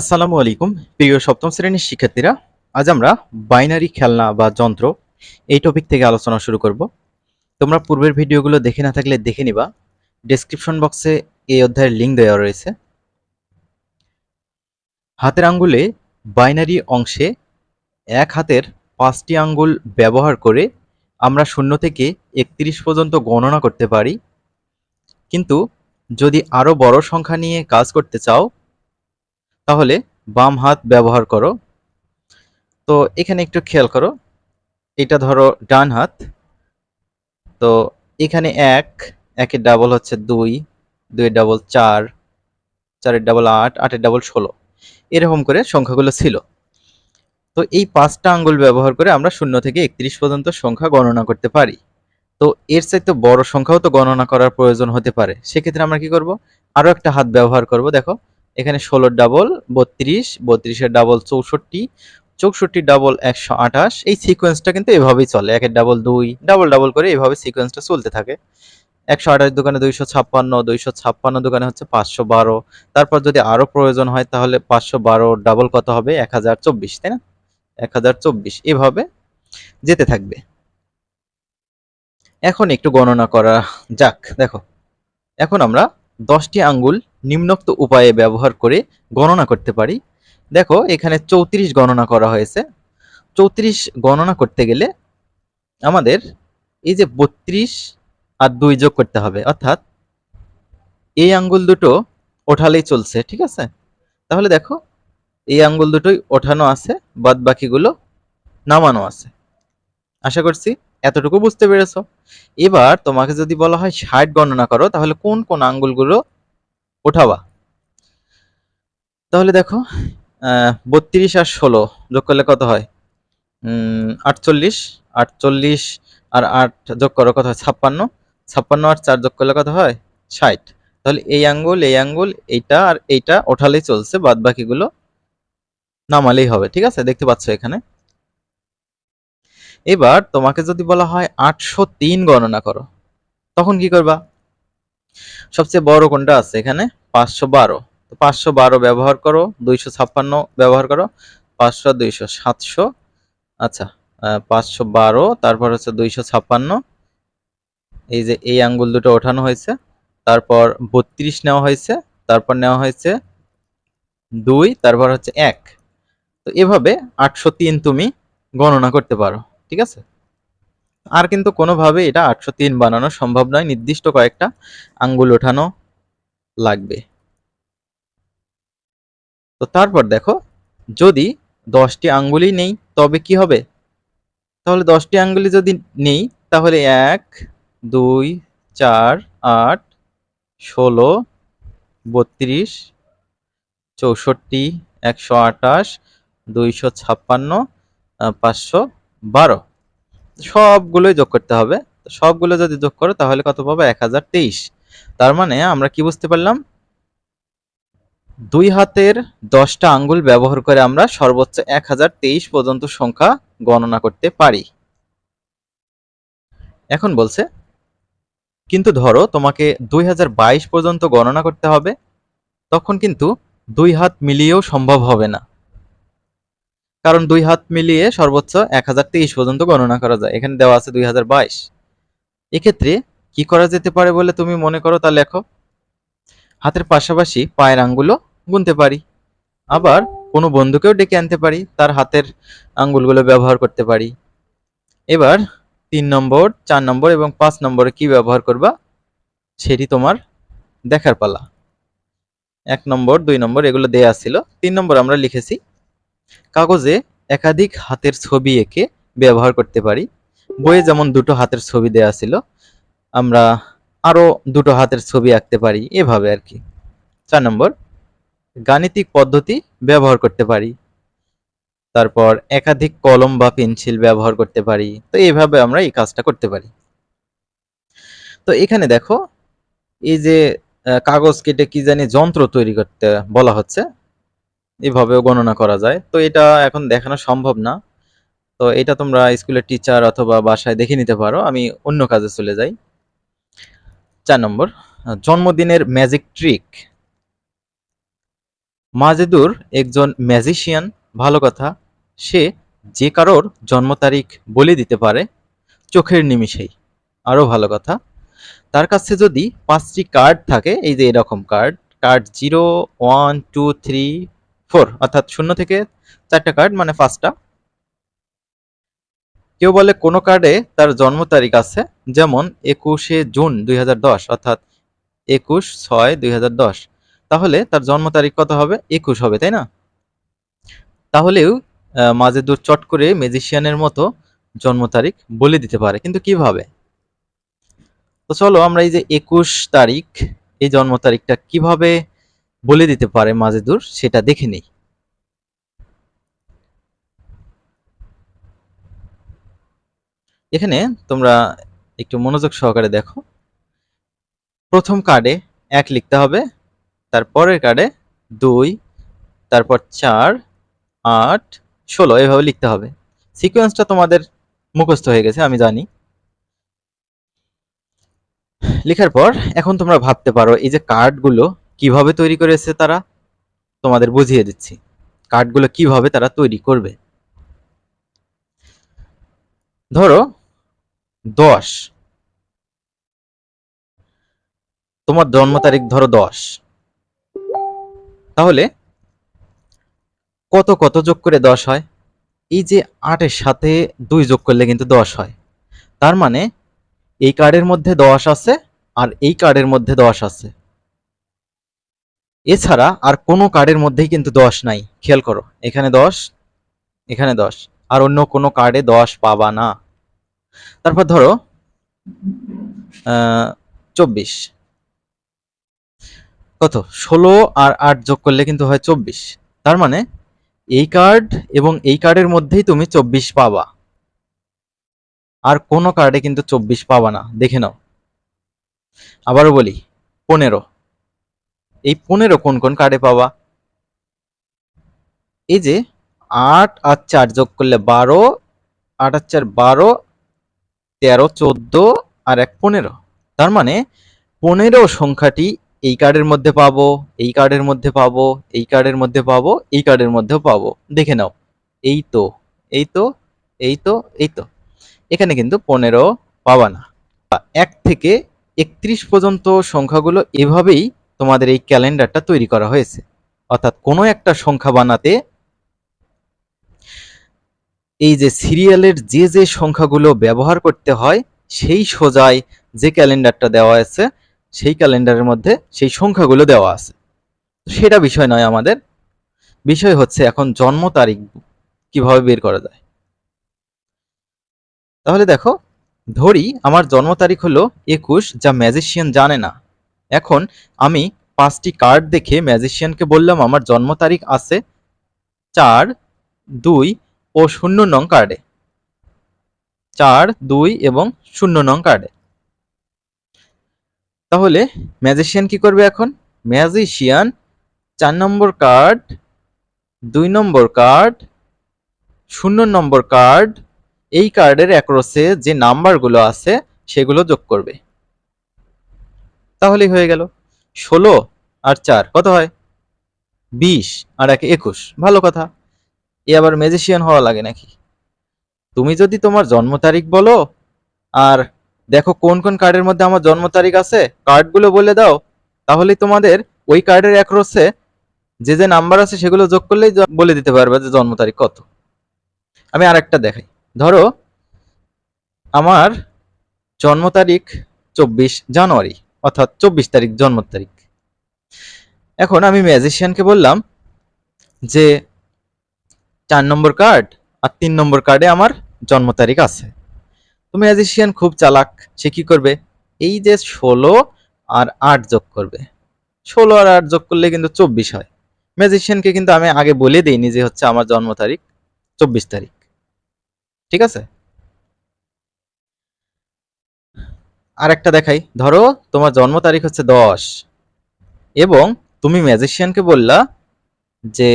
আসসালামু আলাইকুম। প্রিয় সপ্তম শ্রেণির শিক্ষার্থীরা, আজ আমরা বাইনারি খেলনা বা যন্ত্র এই টপিক থেকে আলোচনা শুরু করব। তোমরা পূর্বের ভিডিওগুলো দেখে না থাকলে দেখে নিবা। ডেসক্রিপশন বক্সে এই অধ্যায়ের লিঙ্ক দেওয়া রয়েছে। হাতের আঙ্গুলে বাইনারি অংশে এক হাতের পাঁচটি আঙ্গুল ব্যবহার করে আমরা শূন্য থেকে একত্রিশ পর্যন্ত গণনা করতে পারি। কিন্তু যদি আরও বড় সংখ্যা নিয়ে কাজ করতে চাও তাহলে বাম হাত ব্যবহার করো। তো এখানে একটু খেয়াল করো। এটা ধরো ডান হাত। তো এখানে এক, একের ডাবল হচ্ছে দুই দুইয়ের ডাবল চার, চারের ডাবল আট, আটের ডাবল ষোলো। এরকম করে সংখ্যাগুলো ছিল। তো এই পাঁচটা আঙ্গুল ব্যবহার করে আমরা শূন্য থেকে একত্রিশ পর্যন্ত সংখ্যা গণনা করতে পারি। তো এর চাইতে বড় সংখ্যাও তো গণনা করার প্রয়োজন হতে পারে। সেক্ষেত্রে আমরা কি করব? আরও একটা হাত ব্যবহার করব। দেখো এখানে ষোলোর ডাবল বত্রিশ, বত্রিশের ডাবল চৌষট্টি চৌষট্টি ডাবল একশো আঠাশ। এই সিকোয়েন্সটা কিন্তু এভাবেই চলে, একের ডাবল দুই ডাবল ডাবল করে এভাবে সিকোয়েন্সটা চলতে থাকে। একশো আঠাশ দোকানে দুইশো ছাপ্পান্ন দুইশো ছাপ্পান্ন দোকানে হচ্ছে পাঁচশো বারো। তারপর যদি আরও প্রয়োজন হয় তাহলে পাঁচশো বারো ডাবল কত হবে? এক হাজার চব্বিশ, তাই না? এক হাজার চব্বিশ, এভাবে যেতে থাকবে। এখন একটু গণনা করা যাক, দেখো। এখন আমরা দশটি আঙ্গুল নিম্নোক্ত উপায়ে ব্যবহার করে গণনা করতে পারি। দেখো, এখানে চৌত্রিশ গণনা করা হয়েছে। চৌত্রিশ গণনা করতে গেলে আমাদের এই যে বত্রিশ আর দুই যোগ করতে হবে। অর্থাৎ এই আঙ্গুল দুটো ওঠালেই চলছে, ঠিক আছে? তাহলে দেখো, এই আঙ্গুল দুটোই ওঠানো আছে বাদ বাকিগুলো নামানো আছে। আশা করছি এতটুকু বুঝতে পেরেছ। এবার তোমাকে যদি বলা হয় ষাট গণনা করো, তাহলে কোন কোন আঙ্গুলগুলো ওঠাবা তাহলে দেখো বত্রিশ আর ষোলো যোগ করলে কত হয়? আটচল্লিশ আটচল্লিশ আর আট যোগ করো কত হয়? ছাপ্পান্ন। ছাপ্পান্ন আর চার যোগ করলে কত হয়? ষাট। তাহলে এই আঙ্গুল এই আঙ্গুল, এইটা আর এইটা ওঠালেই চলছে বাদ বাকিগুলো নামালেই হবে, ঠিক আছে? দেখতে পাচ্ছ এখানে। এবার তোমাকে যদি বলা হয় আটশো তিন গণনা করো, তখন কি করবা? সবচেয়ে বড় কোনটা আছে এখানে? পাঁচশো বারো। তো পাঁচশো বারো ব্যবহার করো, দুইশো ছাপ্পান্ন ব্যবহার করো, পাঁচশো, দুইশো, সাতশো। আচ্ছা পাঁচশো বারো, তারপর হচ্ছে দুইশো ছাপ্পান্ন। এই যে এই আঙ্গুল দুটো ওঠানো হয়েছে। তারপর বত্রিশ নেওয়া হয়েছে, তারপর নেওয়া হয়েছে দুই, তারপর হচ্ছে এক। তো এভাবে আটশো তিন তুমি গণনা করতে পারো, ঠিক আছে? আর কিন্তু কোনোভাবে এটা আটশো তিন বানানো সম্ভব নয়। নির্দিষ্ট কয়েকটা আঙ্গুল ওঠানো লাগবে। তো তারপর দেখো, যদি দশটি আঙ্গুলই নেই, তবে কি হবে? তাহলে দশটি আঙ্গুলি যদি নেই, তাহলে এক, দুই, চার, আট, ষোলো, বত্রিশ, চৌষট্টি, একশো আঠাশ, দুইশো ছাপ্পান্ন পাঁচশো বারো। সবগুলোই যোগ করতে হবে। সবগুলো যদি যোগ করো, তাহলে কত পাবো? এক হাজার তেইশ। তার মানে আমরা কি বুঝতে পারলাম? দুই হাতের দশটা আঙ্গুল ব্যবহার করে আমরা সর্বোচ্চ এক হাজার তেইশ পর্যন্ত সংখ্যা গণনা করতে পারি। এখন বলছে, কিন্তু ধরো তোমাকে দুই হাজার বাইশ পর্যন্ত গণনা করতে হবে, তখন কিন্তু দুই হাত মিলিয়েও সম্ভব হবে না। কারণ দুই হাত মিলিয়ে সর্বোচ্চ এক হাজার তেইশ পর্যন্ত গণনা করা যায়। এখানে দেওয়া আছে দুই হাজার বাইশ। এক্ষেত্রে কি করা যেতে পারে বলে তুমি মনে করো তা লেখো? হাতের পাশাপাশি পায়ের আঙ্গুলও গুনতে পারি। আবার কোনো বন্ধুকেও ডেকে আনতে পারি, তার হাতের আঙ্গুলগুলো ব্যবহার করতে পারি। এবার তিন নম্বর, চার নম্বর এবং পাঁচ নম্বরে কি ব্যবহার করবা? সেটি তোমার দেখার পালা। এক নম্বর, দুই নম্বর, এগুলো দেয়া ছিল। তিন নম্বর আমরা লিখেছি কাগজে একাধিক হাতের ছবি এঁকে ব্যবহার করতে পারি। বইয়ে যেমন দুটো হাতের ছবি দেয়া ছিল, আমরা আরও দুটো হাতের ছবি আঁকতে পারি এভাবে আর কি। চার নম্বর, গাণিতিক পদ্ধতি ব্যবহার করতে পারি। তারপর একাধিক কলম বা পেন্সিল ব্যবহার করতে পারি। তো এইভাবে আমরা এই কাজটা করতে পারি। তো এখানে দেখো, এই যে কাগজ কেটে কি জানি যন্ত্র তৈরি করতে বলা হচ্ছে এভাবেও গণনা করা যায়। তো এটা এখন দেখানো সম্ভব না। তো এটা তোমরা স্কুলের টিচার অথবা বাসায় দেখে নিতে পারো। আমি অন্য কাজে চলে যাই। চার নম্বর, জন্মদিনের ম্যাজিক ট্রিক মাজেদুর একজন ম্যাজিশিয়ান ভালো কথা, সে যে কারোর জন্ম তারিখ বলে দিতে পারে চোখের নিমিষেই। আরও ভালো কথা, তার কাছে যদি পাঁচটি কার্ড থাকে, এই যে এরকম card card zero one two three four অর্থাৎ শূন্য থেকে চারটা কার্ড মানে পাঁচটা। কেউ বলে কোনো কার্ডে তার জন্ম তারিখ আছে, যেমন একুশে জুন দুই অর্থাৎ একুশ ছয় দুই তাহলে তার জন্ম তারিখ কত হবে? একুশ হবে, তাই না? তাহলেও মাজেদুর চট করে ম্যাজিশিয়ানের মতো জন্ম তারিখ বলে দিতে পারে, কিন্তু কীভাবে? তো চলো আমরা এই যে একুশ তারিখ, এই জন্ম তারিখটা কীভাবে বলে দিতে পারে মাজেদুর সেটা দেখে নিই। এখানে তোমরা একটু মনোযোগ সহকারে দেখো। প্রথম কার্ডে এক লিখতে হবে, তারপরের কার্ডে দুই, তারপর চার, আট, ষোলো, এভাবে লিখতে হবে। সিকোয়েন্সটা তোমাদের মুখস্থ হয়ে গেছে, আমি জানি। লেখার পর এখন তোমরা ভাবতে পারো, এই যে কার্ডগুলো কীভাবে তৈরি করেছে তারা? তোমাদের বুঝিয়ে দিচ্ছি। কার্ডগুলো কীভাবে তারা তৈরি করবে? ধরো, দশ। তোমার জন্ম তারিখ ধরো দশ। তাহলে, কত কত যোগ করে দশ হয়? এই যে আটের সাথে দুই যোগ করলে কিন্তু দশ হয়। তার মানে এই কার্ডের মধ্যে দশ আছে আর এই কার্ডের মধ্যে দশ আছে। এছাড়া আর কোনো কার্ডের মধ্যেই কিন্তু দশ নাই। খেয়াল করো, এখানে দশ এখানে দশ, আর অন্য কোনো কার্ডে দশ পাবা না। তারপর ধরো চব্বিশ। কত? ষোলো আর আট যোগ করলে কিন্তু হয় চব্বিশ। তার মানে এই কার্ড এবং এই কার্ডের মধ্যেই তুমি চব্বিশ পাবা। আর কোনো কার্ডে কিন্তু চব্বিশ পাবা না। দেখে নাও। আবারও বলি, পনেরো। এই পনেরো কোন কোন কার্ডে পাবা এই যে আট আর চার যোগ করলে বারো, আট আর চার বারো, তেরো, চোদ্দ আর এক পনেরো। তার মানে পনেরো সংখ্যাটি এই কার্ডের মধ্যে পাবো, এই কার্ডের মধ্যে পাবো, এই কার্ডের মধ্যে পাবো, এই কার্ডের মধ্যেও পাবো। দেখে নাও, এই তো এই তো এই তো এই তো। এখানে কিন্তু পনেরো পাবা না। এক থেকে একত্রিশ পর্যন্ত সংখ্যাগুলো এভাবেই তোমাদের এই ক্যালেন্ডারটা তৈরি করা হয়েছে। অর্থাৎ কোনো একটা সংখ্যা বানাতে এই যে সিরিয়ালের যে যে সংখ্যাগুলো ব্যবহার করতে হয়, সেই সোজায় যে ক্যালেন্ডারটা দেওয়া আছে, সেই ক্যালেন্ডারের মধ্যে সেই সংখ্যাগুলো দেওয়া আছে। সেটা বিষয় নয় আমাদের। বিষয় হচ্ছে এখন জন্ম তারিখ কীভাবে বের করা যায়। তাহলে দেখো, ধরি আমার জন্ম তারিখ হলো একুশ, যা ম্যাজিশিয়ান জানে না। এখন আমি পাঁচটি কার্ড দেখে ম্যাজিশিয়ানকে বললাম, আমার জন্ম তারিখ আছে চার দুই ও শূন্য নং কার্ডে চার দুই এবং শূন্য নং কার্ডে তাহলে ম্যাজিশিয়ান কি করবে এখন? ম্যাজিশিয়ান চার নম্বর কার্ড দুই নম্বর কার্ড শূন্য নম্বর কার্ড এই কার্ডের অ্যাক্রসে যে নাম্বারগুলো আছে সেগুলো যোগ করবে। তাহলেই হয়ে গেল। ষোলো আর চার, কত হয়? বিশ আর একে একুশ, ভালো কথা। এ আবার ম্যাজিশিয়ান হওয়া লাগে নাকি? তুমি যদি তোমার জন্ম তারিখ বলো, আর দেখো কোন কোন কার্ডের মধ্যে আমার জন্ম তারিখ আছে কার্ডগুলো বলে দাও তাহলে তোমাদের ওই কার্ডের অ্যাক্রসে যে যে নাম্বার আছে সেগুলো যোগ করলেই বলে দিতে পারবে যে জন্ম তারিখ কত। আমি আর একটা দেখাই। ধরো, আমার জন্ম তারিখ চব্বিশ জানুয়ারি। অর্থাৎ চব্বিশ তারিখ জন্ম তারিখ। এখন আমি ম্যাজিশিয়ানকে বললাম যে, চার নম্বর কার্ড আর তিন নম্বর কার্ডে আমার জন্ম তারিখ আছে। তো ম্যাজিশিয়ান খুব চালাক, সে কি করবে? এই যে ষোলো আর আট যোগ করবে। ষোলো আর আট যোগ করলে কিন্তু চব্বিশ হয়। ম্যাজিশিয়ানকে কিন্তু আমি আগে বলে দিইনি যে হচ্ছে আমার জন্ম তারিখ চব্বিশ তারিখ। ঠিক আছে? আর একটা দেখাই। ধরো, তোমার জন্ম তারিখ হচ্ছে দশ। এবং তুমি ম্যাজিশিয়ানকে বললা যে,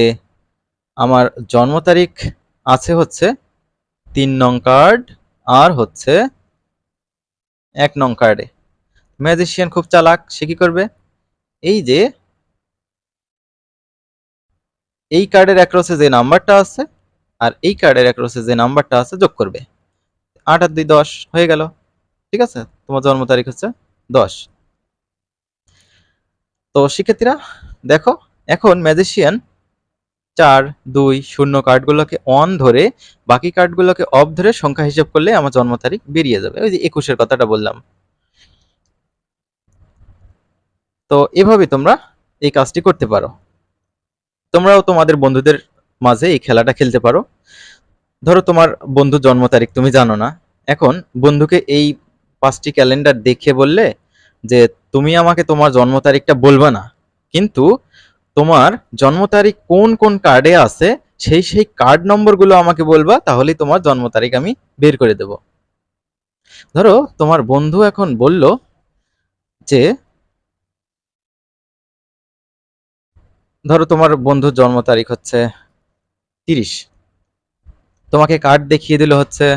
আমার জন্ম তারিখ আছে হচ্ছে তিন নং কার্ড আর হচ্ছে এক নং কার্ডে ম্যাজিশিয়ান খুব চালাক, সে কি করবে? এই যে, এই কার্ডের অ্যাক্রসে যে নাম্বারটা আছে, আর এই কার্ডের অ্যাক্রসে যে নাম্বারটা আছে যোগ করবে। আট আর দুই, দশ, হয়ে গেল। ঠিক আছে? তোমার জন্ম তারিখ হচ্ছে দশ। তো শিক্ষার্থীরা, দেখো, এখন ম্যাজিশিয়ান চার, দুই, শূন্য কার্ডগুলোকে অন ধরে বাকি কার্ডগুলোকে অফ ধরে সংখ্যা হিসেব করলে আমার জন্ম তারিখ বেরিয়ে যাবে। ওই যে একুশের কথাটা বললাম। তো এভাবে তোমরা এই কাজটি করতে পারো। তোমরাও তোমাদের বন্ধুদের মাঝে এই খেলাটা খেলতে পারো। ধরো তোমার বন্ধু জন্ম তারিখ তুমি জানো না। এখন বন্ধুকে এই পাঁচটি ক্যালেন্ডার দেখে বললে যে তুমি আমাকে তোমার জন্ম তারিখটা বলবে না। কিন্তু তোমার জন্ম তারিখ কোন কোন কার্ডে আছে, সেই সেই কার্ড নম্বরগুলো আমাকে বলবা, তাহলেই তোমার জন্ম তারিখ আমি বের করে দেব। ধরো তোমার বন্ধু এখন বলল যে, ধরো তোমার বন্ধুর জন্ম তারিখ হচ্ছে তিরিশ। তোমাকে কার্ড দেখিয়ে দিল হচ্ছে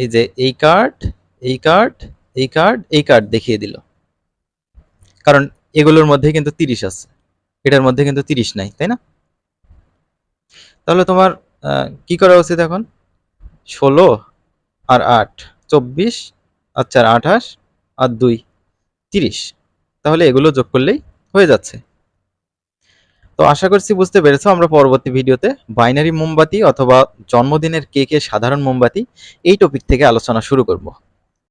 এই যে এই কার্ড এই কার্ড এই কার্ড এই কার্ড দেখিয়ে দিল। কারণ এগুলোর মধ্যে কিন্তু তিরিশ আছে। এটার মধ্যে কিন্তু তিরিশ নাই, তাই না? তাহলে তোমার কি করা উচিত এখন? ষোলো আর আট, চব্বিশ আর চার আঠাশ, আর দুই, তিরিশ। তাহলে এগুলো যোগ করলেই হয়ে যাচ্ছে। তো আশা করছি বুঝতে পেরেছ, আমরা পরবর্তী ভিডিওতে বাইনারি মোমবাতি অথবা জন্মদিনের কে কে সাধারণ মোমবাতি এই টপিক থেকে আলোচনা শুরু করব।